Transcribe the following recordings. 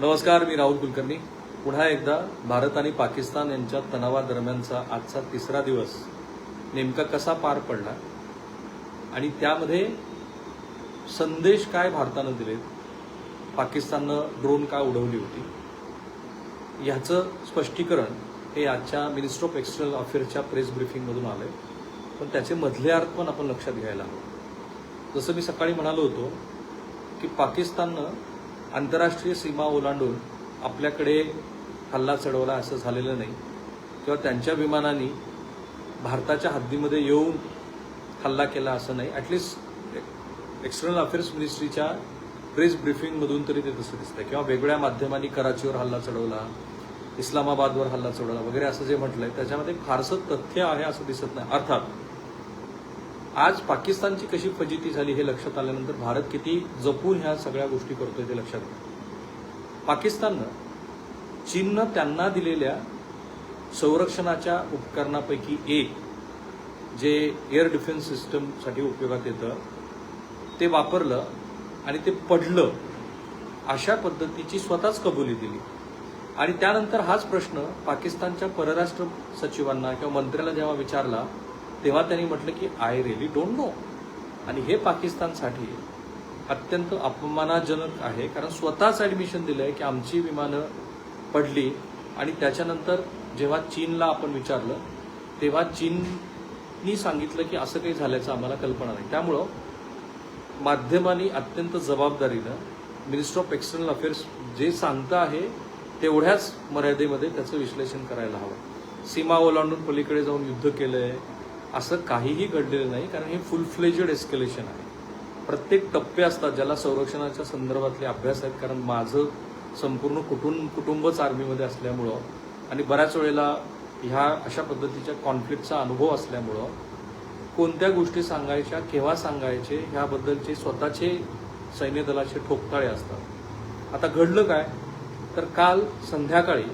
नमस्कार मी राहुल कुलकर्णी. पुन्हा एकदा भारत आणि पाकिस्तान यांच्या तणावादरम्यानचा आजचा तिसरा दिवस नेमका कसा पार पडला आणि त्यामध्ये संदेश काय भारतानं दिलेत? पाकिस्ताननं ड्रोन का उडवली होती? ह्याचं स्पष्टीकरण हे आजच्या मिनिस्टर ऑफ एक्सटर्नल अफेअर्सच्या प्रेस ब्रिफिंगमधून आलंय. पण त्याचे मधले अर्थ पण आपण लक्षात घ्यायला हवं. जसं मी सकाळी म्हणालो होतो की पाकिस्ताननं आंतरराष्ट्रीय सीमा ओलांडून आपल्याकडे हल्ला चढवला असं झालेलं नाही. किंवा त्यांच्या विमानांनी भारताच्या हद्दीमध्ये येऊन हल्ला केला असं नाही. ॲटलिस्ट एक्सटर्नल अफेअर्स मिनिस्ट्रीच्या प्रेस ब्रिफिंगमधून तरी ते तसं दिसतं किंवा वेगळ्या माध्यमांनी कराचीवर हल्ला चढवला इस्लामाबादवर हल्ला चढवला वगैरे असं जे म्हटलंय त्याच्यामध्ये फारसं तथ्य आहे असं दिसत नाही. अर्थात आज पाकिस्तानची कशी फजिती झाली हे लक्षात आल्यानंतर भारत किती जपून ह्या सगळ्या गोष्टी करतोय ते लक्षात घ्या. पाकिस्ताननं चीननं त्यांना दिलेल्या संरक्षणाच्या उपकरणापैकी एक जे एअर डिफेन्स सिस्टमसाठी उपयोगात येतं ते वापरलं आणि ते पडलं. अशा पद्धतीची स्वतःच कबुली दिली. आणि त्यानंतर हाच प्रश्न पाकिस्तानच्या परराष्ट्र सचिवांना किंवा मंत्र्याला जेव्हा विचारला तेव्हा त्यांनी म्हटलं की आय रिअली डोंट नो आणि हे पाकिस्तानसाठी अत्यंत अपमानाजनक आहे. कारण स्वतःच ॲडमिशन दिलं आहे की आमची विमानं पडली आणि त्याच्यानंतर जेव्हा चीनला आपण विचारलं तेव्हा चीननी सांगितलं की असं काही झाल्याचं आम्हाला कल्पना नाही. त्यामुळं माध्यमांनी अत्यंत जबाबदारीनं मिनिस्टर ऑफ एक्सटर्नल अफेअर्स जे सांगतं आहे तेवढ्याच मर्यादेमध्ये त्याचं विश्लेषण करायला हवं. सीमा ओलांडून पलीकडे जाऊन युद्ध केलं आहे असं काहीही घडलेलं नाही कारण हे फुल फ्लेजेड एस्केलेशन आहे. प्रत्येक टप्पे असतात ज्याला संरक्षणाच्या संदर्भातले अभ्यास आहेत कारण माझं संपूर्ण कुटुंब कुटुंबच आर्मीमध्ये असल्यामुळं आणि बऱ्याच वेळेला ह्या अशा पद्धतीच्या कॉन्फ्लिक्टचा अनुभव असल्यामुळं कोणत्या गोष्टी सांगायच्या केव्हा सांगायचे ह्याबद्दलचे स्वतःचे सैन्य दलाचे ठोकताळे असतात. आता घडलं काय? तर काल संध्याकाळी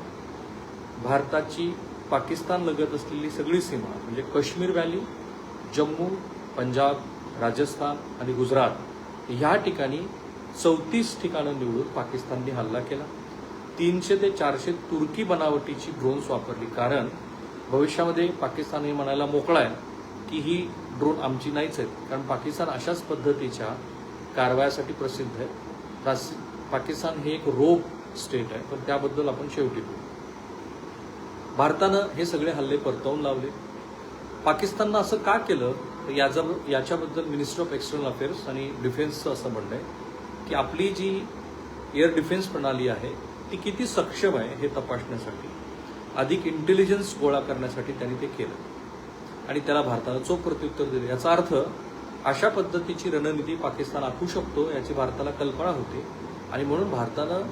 भारताची पाकिस्तान लगत असलेली सगळी सीमा म्हणजे काश्मीर व्हॅली जम्मू पंजाब राजस्थान आणि गुजरात ह्या ठिकाणी चौतीस ठिकाणं निवडून पाकिस्तानने हल्ला केला. तीनशे ते चारशे तुर्की बनावटीची ड्रोन्स वापरली. कारण भविष्यामध्ये पाकिस्तान हे म्हणायला मोकळा आहे की ही ड्रोन आमची नाहीच आहेत. कारण पाकिस्तान अशाच पद्धतीच्या कारवायासाठी प्रसिद्ध आहे पाकिस्तान हे एक रोग स्टेट आहे. पण त्याबद्दल आपण शेवटी बोलू. भारतानं हे सगळे हल्ले परतवून लावले. पाकिस्ताननं असं का केलं? तर याचा याच्याबद्दल मिनिस्टर ऑफ एक्सटर्नल अफेअर्स आणि डिफेन्सचं असं म्हणणं आहे की आपली जी एअर डिफेन्स प्रणाली आहे ती किती सक्षम आहे हे तपासण्यासाठी. अधिक इंटेलिजन्स गोळा करण्यासाठी त्यांनी ते केलं. आणि त्याला भारतानं चोख प्रत्युत्तर दिलं. याचा अर्थ अशा पद्धतीची रणनीती पाकिस्तान आखू शकतो याची भारताला कल्पना होती. आणि म्हणून भारतानं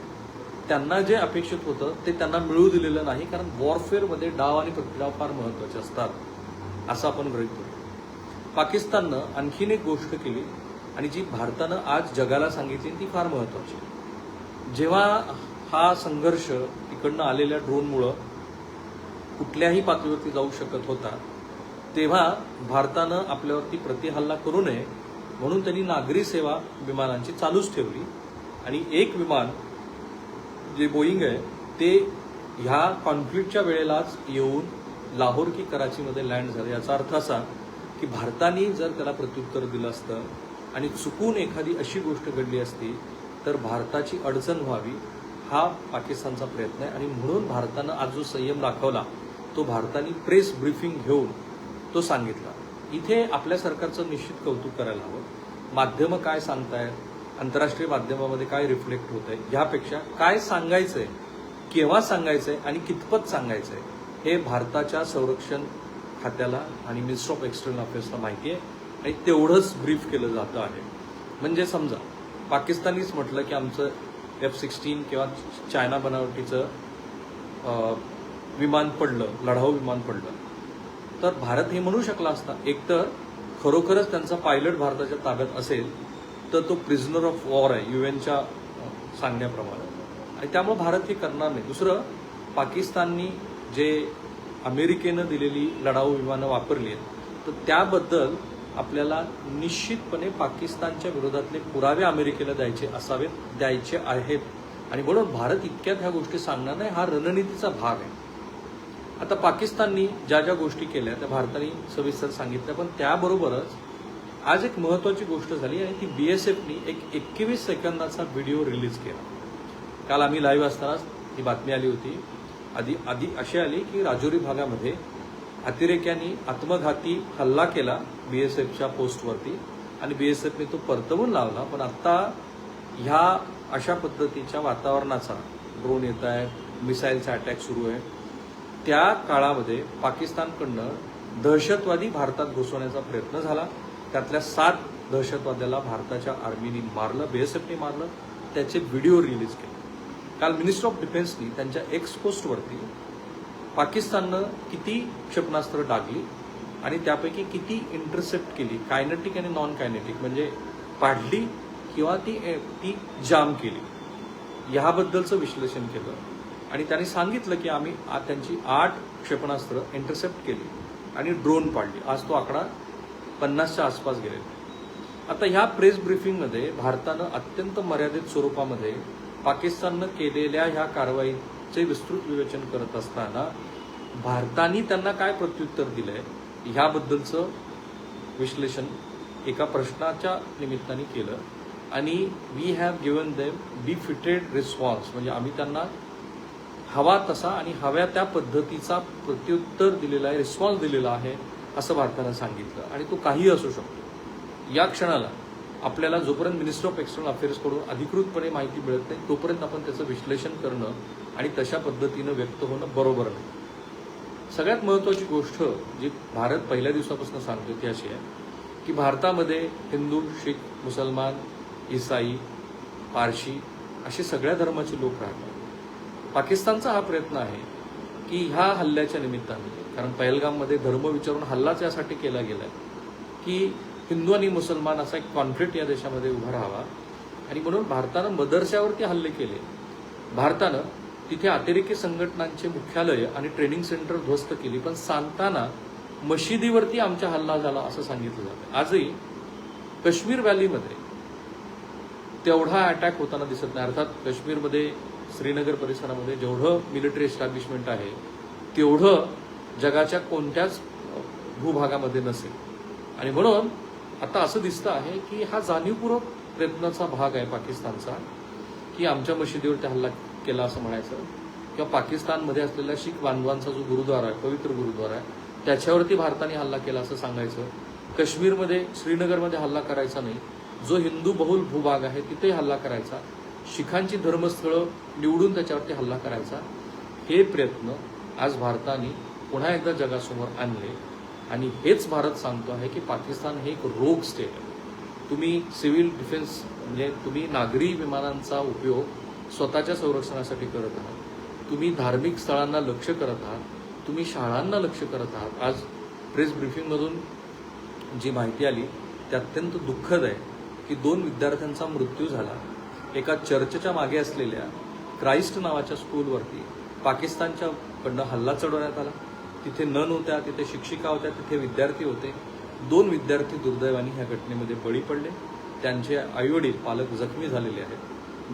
त्यांना जे अपेक्षित होतं ते त्यांना मिळू दिलेलं नाही कारण वॉरफेअरमध्ये डाव आणि प्रतिडाव फार महत्त्वाचे असतात असं आपण गृहित धरू. पाकिस्ताननं आणखीन एक गोष्ट केली आणि जी भारतानं आज जगाला सांगितली ती फार महत्वाची जेव्हा हा संघर्ष तिकडनं आलेल्या ड्रोनमुळं कुठल्याही पातळीवरती जाऊ शकत होता तेव्हा भारतानं आपल्यावरती प्रतिहल्ला करू नये म्हणून त्यांनी नागरी सेवा विमानांची चालूच ठेवली. आणि एक विमान जे बोईंग आहे ते ह्या कॉन्फ्लिक्टच्या वेळेलाच येऊन लाहोर की कराचीमध्ये लँड झालं. याचा अर्थ असा की भारताने जर त्याला प्रत्युत्तर दिलं असतं आणि चुकून एखादी अशी गोष्ट घडली असती तर भारताची अडचण व्हावी हा पाकिस्तानचा प्रयत्न आहे. आणि म्हणून भारतानं आज जो संयम दाखवला तो भारताने प्रेस ब्रीफिंग घेऊन तो सांगितला. इथे आपल्या सरकारचं निश्चित कौतुक करायला हवं. माध्यमं काय सांगतायत? आंतरराष्ट्रीय माध्यमामध्ये काय रिफ्लेक्ट होत आहे ह्यापेक्षा काय सांगायचंय? केव्हा सांगायचंय? आणि कितपत सांगायचंय? हे भारताच्या संरक्षण खात्याला आणि मिनिस्टर ऑफ एक्सटर्नल अफेअर्सला माहिती आहे. आणि तेवढंच ब्रीफ केलं जातं आहे. म्हणजे समजा पाकिस्तानीच म्हटलं की आमचं एफ सिक्स्टीन किंवा चायना बनावटीचं विमान पडलं लढाऊ विमान पडलं. तर भारत हे म्हणू शकला असता. एकतर खरोखरच त्यांचा पायलट भारताच्या ताब्यात असेल तर तो प्रिझनर ऑफ वॉर आहे युएनच्या सांगण्याप्रमाणे. आणि त्यामुळे भारत हे करणार नाही. दुसरं पाकिस्ताननी जे अमेरिकेनं दिलेली लढाऊ विमानं वापरली आहेत तर त्याबद्दल आपल्याला निश्चितपणे पाकिस्तानच्या विरोधातले पुरावे अमेरिकेला द्यायचे असावेत द्यायचे आहेत. आणि म्हणून भारत इतक्यात ह्या गोष्टी सांगणार नाही हा रणनीतीचा भाग आहे. आता पाकिस्ताननी ज्या ज्या गोष्टी केल्या त्या भारताने सविस्तर सांगितल्या पण त्याबरोबरच आज एक महत्वाची गोष्ट झाली आणि ती बीएसएफनी एक एकवीस सेकंदाचा व्हिडिओ रिलीज केला. काल आम्ही लाईव्ह असतानाच ही बातमी आली होती. आधी आधी अशी आली की राजौरी भागामध्ये अतिरेक्यांनी आत्मघाती हल्ला केला बीएसएफच्या पोस्टवरती आणि बीएसएफने तो परतवून लावला. पण आत्ता ह्या अशा पद्धतीच्या वातावरणाचा ड्रोन येत आहे मिसाईलचा अटॅक सुरू आहे. त्या काळामध्ये पाकिस्तानकडनं दहशतवादी भारतात घुसवण्याचा प्रयत्न झाला. त्यातल्या सात दहशतवाद्याला भारताच्या आर्मीने मारलं बीएसएफने मारलं त्याचे व्हिडिओ रिलीज केले. काल मिनिस्टर ऑफ डिफेन्सनी त्यांच्या एक्स पोस्टवरती पाकिस्ताननं किती क्षेपणास्त्र डागली आणि त्यापैकी किती इंटरसेप्ट केली कायनेटिक आणि नॉन कायनेटिक म्हणजे पाडली किंवा ती ती जाम केली ह्याबद्दलचं विश्लेषण केलं. आणि त्यांनी सांगितलं की आम्ही त्यांची आठ क्षेपणास्त्र इंटरसेप्ट केली आणि ड्रोन पाडली. आज तो आकडा पन्नासच्या आसपास गेलेले आता ह्या प्रेस ब्रीफिंगमध्ये भारतानं अत्यंत मर्यादित स्वरूपामध्ये पाकिस्ताननं केलेल्या ह्या कारवाईचे विस्तृत विवेचन करत असताना भारताने त्यांना काय प्रत्युत्तर दिलंय ह्याबद्दलचं विश्लेषण एका प्रश्नाच्या निमित्ताने केलं. आणि we have given them befitted response म्हणजे आम्ही त्यांना हवा तसा आणि हव्या त्या पद्धतीचा प्रत्युत्तर दिलेला आहे रिस्पॉन्स दिलेला आहे असं भारतानं सांगितलं. आणि तो काही असू शकतो. या क्षणाला आपल्याला जोपर्यंत मिनिस्टर ऑफ एक्सटर्नल अफेअर्सकडून अधिकृतपणे माहिती मिळत नाही तोपर्यंत आपण त्याचं विश्लेषण करणं आणि तशा पद्धतीनं व्यक्त होणं बरोबर नाही. सगळ्यात महत्त्वाची गोष्ट जी भारत पहिल्या दिवसापासून सांगतो ती अशी आहे की भारतामध्ये हिंदू शीख मुसलमान इसाई पारशी असे सगळ्या धर्माचे लोक राहतात. पाकिस्तानचा हा प्रयत्न आहे की ह्या हल्ल्याच्या निमित्ताने कारण पहलगाममध्ये धर्म विचारून हल्लाच यासाठी केला गेला की हिंदू आणि मुसलमान असा एक कॉन्फ्लिक्ट या देशामध्ये उभा राहावा. आणि म्हणून भारतानं मदरशावरती हल्ले केले. भारतानं तिथे अतिरेकी संघटनांचे मुख्यालय आणि ट्रेनिंग सेंटर ध्वस्त केली पण सांगताना मशिदीवरती आमचा हल्ला झाला असं सांगितलं जातं आजही काश्मीर व्हॅलीमध्ये तेवढा अटॅक होताना दिसत नाही. अर्थात काश्मीरमध्ये श्रीनगर परिसरामध्ये जेवढं मिलिटरी एस्टॅब्लिशमेंट आहे तेवढं जगाच्या कोणत्याच भूभागामध्ये नसेल. आणि म्हणून आता असं दिसतं आहे की हा जाणीवपूर्वक प्रयत्नाचा भाग आहे पाकिस्तानचा की आमच्या मशिदीवरती हल्ला केला असं म्हणायचं. किंवा पाकिस्तानमध्ये असलेल्या शीख बांधवांचा जो गुरुद्वारा आहे पवित्र गुरुद्वारा आहे त्याच्यावरती भारताने हल्ला केला असं सांगायचं. काश्मीरमध्ये श्रीनगरमध्ये हल्ला करायचा नाही. जो हिंदू बहुल भूभाग आहे तिथेही हल्ला करायचा. शिखांची धर्मस्थळं निवडून त्याच्यावरती हल्ला करायचा. हे प्रयत्न आज भारताने पुन्हा एकदा जगासमोर आणले. आणि हेच भारत सांगतो आहे की पाकिस्तान हे एक रोग स्टेट आहे. तुम्ही सिव्हिल डिफेन्स म्हणजे तुम्ही नागरी विमानांचा उपयोग स्वतःच्या संरक्षणासाठी करत आहात. तुम्ही धार्मिक स्थळांना लक्ष करत आहात. तुम्ही शाळांना लक्ष करत आहात. आज प्रेस ब्रिफिंगमधून जी माहिती आली ती अत्यंत दुःखद आहे की दोन विद्यार्थ्यांचा मृत्यू झाला. एका चर्चच्या मागे असलेल्या क्राइस्ट नावाच्या स्कूलवरती पाकिस्तानच्याकडनं हल्ला चढवण्यात आला. तिथे नन होत्या तिथे शिक्षिका होत्या तिथे विद्यार्थी होते. दोन विद्यार्थी दुर्दैवाने ह्या घटनेमध्ये बळी पडले. त्यांचे आईवडील पालक जखमी झालेले आहेत.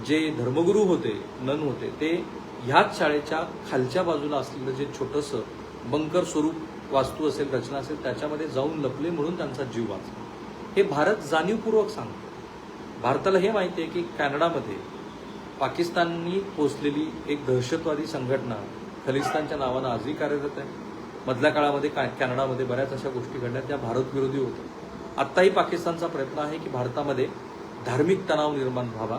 जे धर्मगुरू होते नन होते ते ह्याच शाळेच्या खालच्या बाजूला असलेलं जे छोटंसं बंकर स्वरूप वास्तू असेल रचना असेल त्याच्यामध्ये जाऊन लपले म्हणून त्यांचा जीव वाचला. हे भारत जाणीवपूर्वक सांगतो. भारताला हे माहिती आहे की कॅनडामध्ये पाकिस्ताननी पोचलेली एक दहशतवादी संघटना खलिस्तानच्या नावानं आजही कार्यरत आहे. मधल्या काळामध्ये का- कॅनडामध्ये बऱ्याच अशा गोष्टी घडल्या त्या भारत विरोधी होत्या. आत्ताही पाकिस्तानचा प्रयत्न आहे की भारतामध्ये धार्मिक तणाव निर्माण व्हावा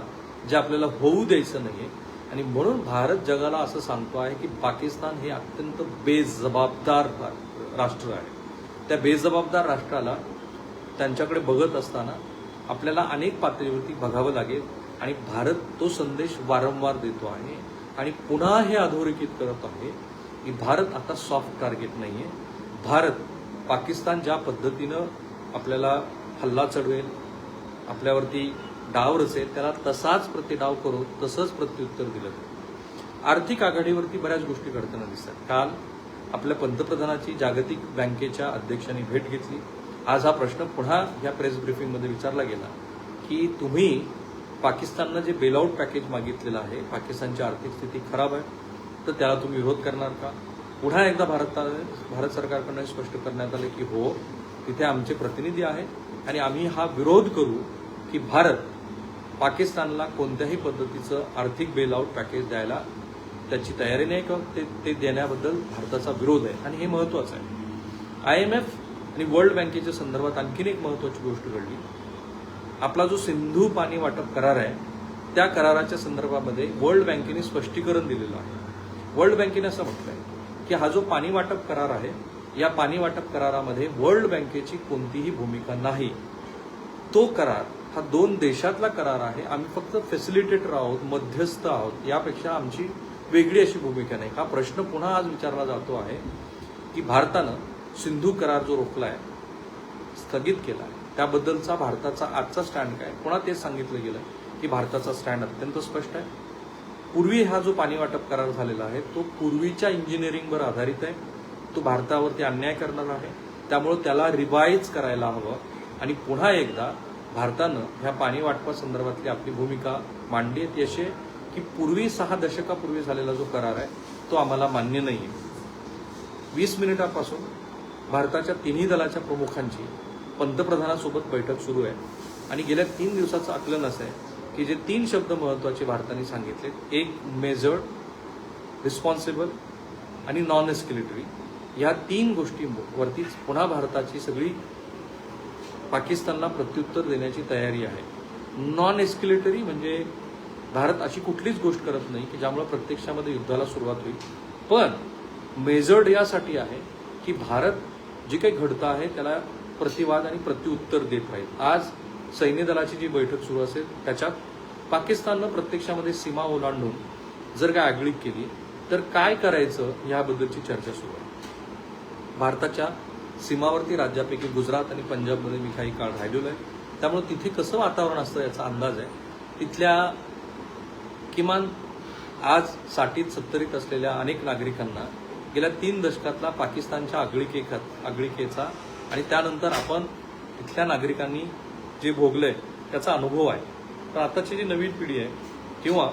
जे आपल्याला होऊ द्यायचं नाही आणि म्हणून भारत जगाला असं सांगतो आहे की पाकिस्तान हे अत्यंत बेजबाबदार राष्ट्र आहे. त्या बेजबाबदार राष्ट्राला त्यांच्याकडे बघत असताना आपल्याला अनेक पातळीवरती बघावं लागेल आणि भारत तो संदेश वारंवार देतो आहे आणि पुन्हा हे अधोरेखित करत आहे की भारत आता सॉफ्ट टार्गेट नाही आहे भारत पाकिस्तान ज्या पद्धतीनं आपल्याला हल्ला चढवेल आपल्यावरती डाव रचेल त्याला तसाच प्रतिडाव करू तसंच प्रत्युत्तर दिलं जाईल. आर्थिक आघाडीवरती बऱ्याच गोष्टी घडताना दिसतात. काल आपल्या पंतप्रधानाची जागतिक बँकेच्या अध्यक्षांनी भेट घेतली. आज हा प्रश्न पुन्हा या प्रेस ब्रिफिंगमध्ये विचारला गेला की तुम्ही पाकिस्ताननं जे बेलआउट पॅकेज मागितलेलं आहे पाकिस्तानची आर्थिक स्थिती खराब आहे. तर त्याला तुम्ही विरोध करणार का? पुन्हा एकदा भारताने भारत सरकारकडनं स्पष्ट करण्यात आले की हो तिथे आमचे प्रतिनिधी आहेत आणि आम्ही हा विरोध करू की भारत पाकिस्तानला कोणत्याही पद्धतीचं आर्थिक बेलआउट पॅकेज द्यायला त्याची तयारी नाही का ते ते देण्याबद्दल भारताचा विरोध आहे. आणि हे महत्वाचं आहे. आय एम एफ आणि वर्ल्ड बँकेच्या संदर्भात आणखीन एक महत्वाची गोष्ट घडली. आपला जो सिंधू पाणी वाटप करार आहे त्या कराराच्या संदर्भामध्ये वर्ल्ड बँकेने स्पष्टीकरण दिलेलं आहे. वर्ल्ड बँकेने असं म्हटलंय की हा जो पाणी वाटप करार आहे या पाणी वाटप करारामध्ये वर्ल्ड बँकेची कोणतीही भूमिका नाही. तो करार हा दोन देशातला करार आहे. आम्ही फक्त फॅसिलिटेटर आहोत मध्यस्थ आहोत यापेक्षा आमची वेगळी अशी भूमिका नाही. हा प्रश्न पुन्हा आज विचारला जातो आहे की भारतानं सिंधू करार जो रोखलाय स्थगित केला आहे त्याबद्दलचा भारताचा आजचा स्टँड काय? पुन्हा तेच सांगितलं गेलं की भारताचा स्टँड अत्यंत स्पष्ट आहे. पूर्वी हा जो पाणी वाटप करार झालेला आहे तो पूर्वीच्या इंजिनिअरिंगवर आधारित आहे. तो भारतावरती अन्याय करणार आहे. त्यामुळे त्याला रिवाईज करायला हवं. आणि पुन्हा एकदा भारतानं ह्या पाणी वाटपासंदर्भातली आपली भूमिका मांडली आहे ती अशी की पूर्वी सहा दशकापूर्वी झालेला जो करार आहे तो आम्हाला मान्य नाही आहे वीस मिनिटापासून भारताच्या तिन्ही दलाच्या प्रमुखांची पंतप्रधानासोबत बैठक सुरू आहे. आणि गेल्या तीन दिवसाचं आकलन असं आहे की जे तीन शब्द महत्त्वाचे भारताने सांगितले एक मेजर्ड रिस्पॉन्सिबल आणि नॉन एस्किलेटरी या तीन गोष्टींवरतीच पुन्हा भारताची सगळी पाकिस्तानला प्रत्युत्तर देण्याची तयारी आहे. नॉन एस्किलेटरी म्हणजे भारत अशी कुठलीच गोष्ट करत नाही की ज्यामुळे प्रत्यक्षामध्ये युद्धाला सुरुवात होईल. पण मेजर्ड यासाठी आहे की भारत जे काही घडतं आहे त्याला प्रतिवाद आणि प्रत्युत्तर देत राहील. आज सैन्य दलाची जी बैठक सुरू असेल त्याच्यात पाकिस्ताननं प्रत्यक्षामध्ये सीमा ओलांडून जर काय आगळीक केली तर काय करायचं याबद्दलची चर्चा सुरू आहे. भारताच्या सीमावर्ती राज्यापैकी गुजरात आणि पंजाबमध्ये मी काही काळ राहिलेलो आहे. त्यामुळे तिथे कसं वातावरण असतं याचा अंदाज आहे. तिथल्या किमान आज साठीत सत्तरीत असलेल्या अनेक नागरिकांना गेल्या तीन दशकातला पाकिस्तानच्या आगळिके आगळिकेचा आणि त्यानंतर आपण इथल्या नागरिकांनी जे भोगलंय त्याचा अनुभव आहे. तर आताची जी नवीन पिढी आहे किंवा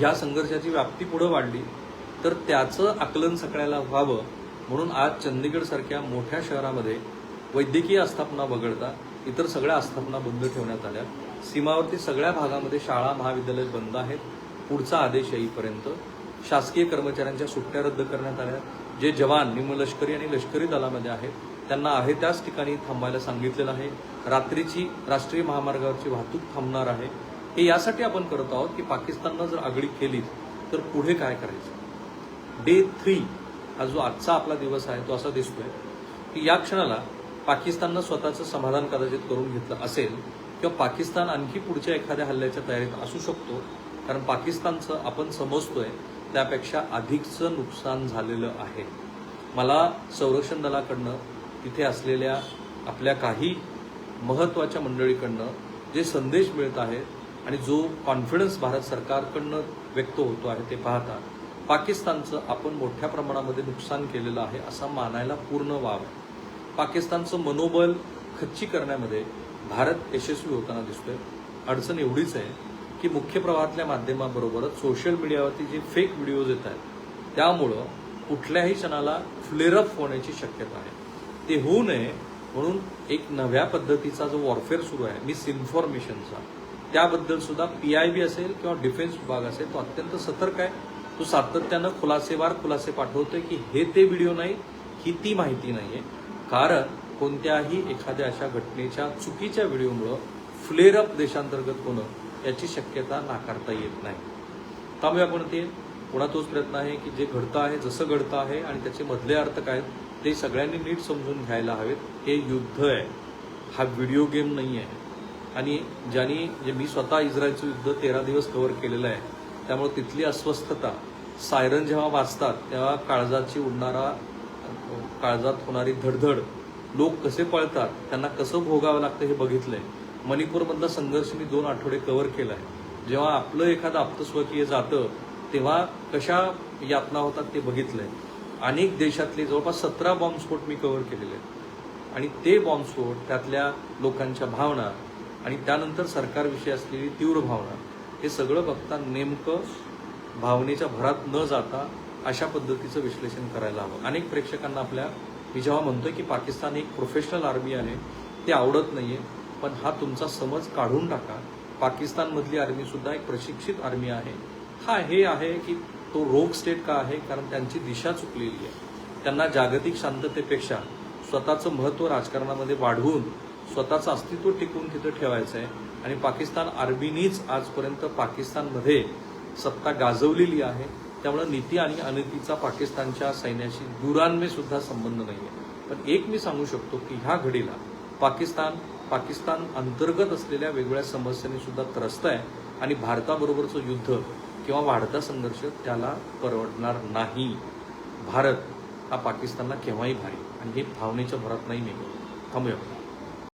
या संघर्षाची व्याप्ती पुढे वाढली तर त्याचं आकलन सगळ्याला व्हावं म्हणून आज चंदीगड सारख्या मोठ्या शहरामध्ये वैद्यकीय आस्थापना वगळता इतर सगळ्या आस्थापना बंद ठेवण्यात आल्या. सीमावरती सगळ्या भागामध्ये शाळा महाविद्यालय बंद आहेत. पुढचा आदेश येईपर्यंत शासकीय कर्मचाऱ्यांच्या सुट्ट्या रद्द करण्यात आल्या. जे जवान निमलष्करी आणि लष्करी दलामध्ये आहेत त्यांना आहे त्याच ठिकाणी थांबायला सांगितलेलं आहे. रात्रीची राष्ट्रीय महामार्गावरची वाहतूक थांबणार आहे. हे यासाठी आपण करत आहोत की पाकिस्ताननं जर आगळी केली तर पुढे काय करायचं? डे थ्री हा जो आजचा आपला दिवस आहे तो असा दिसतोय की या क्षणाला पाकिस्ताननं स्वतःचं समाधान कदाचित करून घेतलं असेल किंवा पाकिस्तान आणखी पुढच्या एखाद्या हल्ल्याच्या तयारीत असू शकतो कारण पाकिस्तानचं आपण समजतोय त्यापेक्षा अधिकचं नुकसान झालेलं आहे. मला संरक्षण दलाकडनं तिथे असलेल्या आपल्या काही महत्त्वाच्या मंडळीकडनं जे संदेश मिळत आहेत आणि जो कॉन्फिडन्स भारत सरकारकडनं व्यक्त होतो आहे ते पाहता पाकिस्तानचं आपण मोठ्या प्रमाणामध्ये नुकसान केलेलं आहे असा मानायला पूर्ण वाव आहे. पाकिस्तानचं मनोबल खच्ची करण्यामध्ये भारत यशस्वी होताना दिसतोय अडचण एवढीच आहे की मुख्य प्रवाहातल्या माध्यमाबरोबरच सोशल मीडियावरती जे फेक व्हिडिओज येत आहेत त्यामुळं कुठल्याही क्षणाला फ्लेअरअप होण्याची शक्यता आहे ते होऊ नये म्हणून एक नव्या पद्धतीचा जो वॉरफेअर सुरू आहे मिस इन्फॉर्मेशनचा त्याबद्दल सुद्धा पीआयबी असेल किंवा डिफेन्स विभाग असेल तो अत्यंत सतर्क आहे. तो सातत्यानं खुलासेवार खुलासे पाठवतोय की हे ते व्हिडिओ नाही ही ती माहिती नाहीये. कारण कोणत्याही एखाद्या अशा घटनेच्या चुकीच्या व्हिडिओमुळं फ्लेअरअप देशांतर्गत होणं याची शक्यता नाकारता येत नाही. त्यामुळे आपण ते. पुन्हा तोच प्रयत्न आहे की जे घडतं आहे जसं घडतं आहे आणि त्याचे मधले अर्थ काय आहेत, ते सगळ्यांनी नीट समजून घ्यायला हवेत हे युद्ध आहे. हा व्हिडिओ गेम नाही आहे आणि ज्यांनी जे मी स्वतः इस्रायलचं युद्ध तेरा दिवस कव्हर केलेलं आहे त्यामुळे तिथली अस्वस्थता सायरन जेव्हा वाचतात तेव्हा काळजाची उडणारा काळजात होणारी धडधड लोक कसे पळतात त्यांना कसं भोगावं लागतं हे बघितलंय. मणिपूरमधला संघर्ष मी दोन आठवडे कव्हर केलाय. जेव्हा आपलं एखादं आप्तस्वकीय जातं तेव्हा कशा यातना होतात ते बघितलंय. अनेक देशातले जवळपास सतरा बॉम्बस्फोट मी कव्हर केलेले आहेत. आणि ते बॉम्बस्फोट त्यातल्या लोकांच्या भावना आणि त्यानंतर सरकारविषयी असलेली तीव्र भावना हे सगळं बघता नेमकं भावनेच्या भरात न जाता अशा पद्धतीचं विश्लेषण करायला हवं. अनेक प्रेक्षकांना आपल्या मी जेव्हा म्हणतोय की पाकिस्तान एक प्रोफेशनल आर्मी आहे ते आवडत नाही आहे पण हा तुमचा समज काढून टाका. पाकिस्तानमधली आर्मीसुद्धा एक प्रशिक्षित आर्मी आहे. हा हे आहे की तो रोग स्टेट का आहे? कारण त्यांची दिशा चुकलेली आहे. त्यांना जागतिक शांततेपेक्षा स्वतःचं महत्त्व राजकारणामध्ये वाढवून स्वतःचं अस्तित्व टिकवून तिथं ठेवायचं आहे आणि पाकिस्तान आर्मीनीच आजपर्यंत पाकिस्तानमध्ये सत्ता गाजवलेली आहे. त्यामुळे नीती आणि अनितीचा पाकिस्तानच्या सैन्याशी दुरान्वे सुद्धा संबंध आहे पण एक मी सांगू शकतो की ह्या घडीला पाकिस्तान पाकिस्तान अंतर्गत असलेल्या वेगवेगळ्या समस्यांनी सुद्धा त्रस्त आहे. आणि भारताबरोबरचं युद्ध किंवा वाढता संघर्ष त्याला परवडणार नाही. भारत हा पाकिस्तानला केव्हाही भारी. आणि हे भावनेच्या भरात नाही निघत थांबूया.